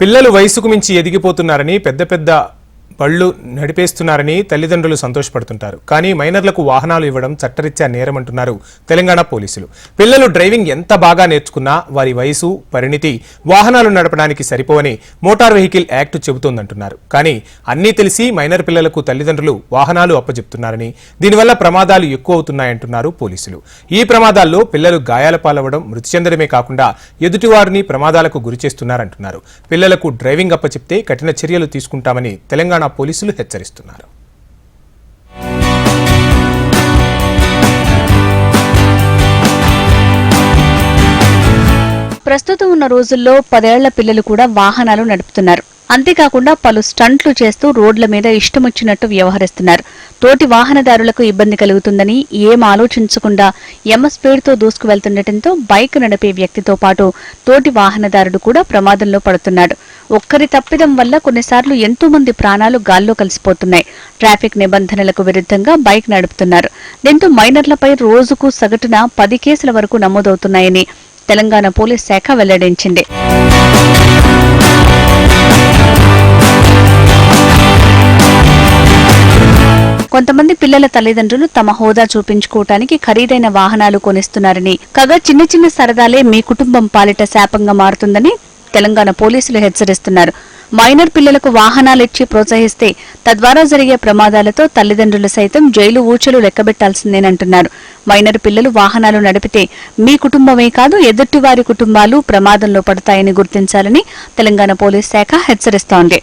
పిల్లలు వయసుకు మించి ఎదిగిపోతున్నారని పెద్ద పెద్ద బళ్ళు నడిపేస్తున్నారని తల్లిదండ్రులు సంతోషపడుతుంటారు. కానీ మైనర్లకు వాహనాలు ఇవ్వడం చట్టరీత్యా నేరమంటున్నారు తెలంగాణ పోలీసులు. పిల్లలు డ్రైవింగ్ ఎంత బాగా నేర్చుకున్నా వారి వయసు పరిణితి వాహనాలు నడపడానికి సరిపోవని మోటార్ వెహికల్ యాక్ట్ చెబుతోందంటున్నారు. కానీ అన్నీ తెలిసి మైనర్ పిల్లలకు తల్లిదండ్రులు వాహనాలు అప్పచెప్తున్నారని దీనివల్ల ప్రమాదాలు ఎక్కువ అవుతున్నాయంటున్నారు పోలీసులు. ఈ ప్రమాదాల్లో పిల్లలు గాయాల పాలవడం మృతి చెందడమే కాకుండా ఎదుటివారిని ప్రమాదాలకు గురి చేస్తున్నారంటున్నారు పిల్లలకు డ్రైవింగ్ అప్పచెప్తే కఠిన చర్యలు తీసుకుంటామని తెలంగాణ పోలీసులు హెచ్చరిస్తున్నారు. ప్రస్తుతం ఉన్న రోజుల్లో పదేళ్ళ పిల్లలు కూడా వాహనాలు నడుపుతున్నారు. అంతేకాకుండా పలు స్టంట్లు చేస్తూ రోడ్ల మీద ఇష్టమొచ్చినట్టు వ్యవహరిస్తున్నారు. తోటి వాహనదారులకు ఇబ్బంది కలుగుతుందని ఏం ఆలోచించకుండా ఎమ స్పీడ్తో దూసుకు వెళ్తుండటంతో బైక్ నడిపే వ్యక్తితో పాటు తోటి వాహనదారుడు కూడా ప్రమాదంలో పడుతున్నాడు. ఒక్కరి తప్పిదం వల్ల కొన్నిసార్లు ఎంతో మంది ప్రాణాలు గాల్లో కలిసిపోతున్నాయి. ట్రాఫిక్ నిబంధనలకు విరుద్ధంగా బైక్ నడుపుతున్నారు. దీంతో మైనర్లపై రోజుకు సగటున పది కేసుల వరకు నమోదవుతున్నాయని తెలంగాణ పోలీస్ శాఖ వెల్లడించింది. కొంతమంది పిల్లల తల్లిదండ్రులు తమ హోదా చూపించుకోవటానికి ఖరీదైన వాహనాలు కొనిస్తున్నారని. కాగా చిన్న చిన్న సరదాలే మీ కుటుంబం పాలిట శాపంగా మారుతుందని తెలంగాణ పోలీసులు హెచ్చరిస్తున్నారు. మైనర్ పిల్లలకు వాహనాలిచ్చి ప్రోత్సహిస్తే తద్వారా జరిగే ప్రమాదాలతో తల్లిదండ్రులు సైతం జైలు ఊచలు లెక్కబెట్టాల్సిందేనంటున్నారు. మైనర్ పిల్లలు వాహనాలు నడిపితే మీ కుటుంబమే కాదు ఎదుటివారి కుటుంబాలు ప్రమాదంలో పడతాయని గుర్తించాలని తెలంగాణ పోలీస్ శాఖ హెచ్చరిస్తోంది.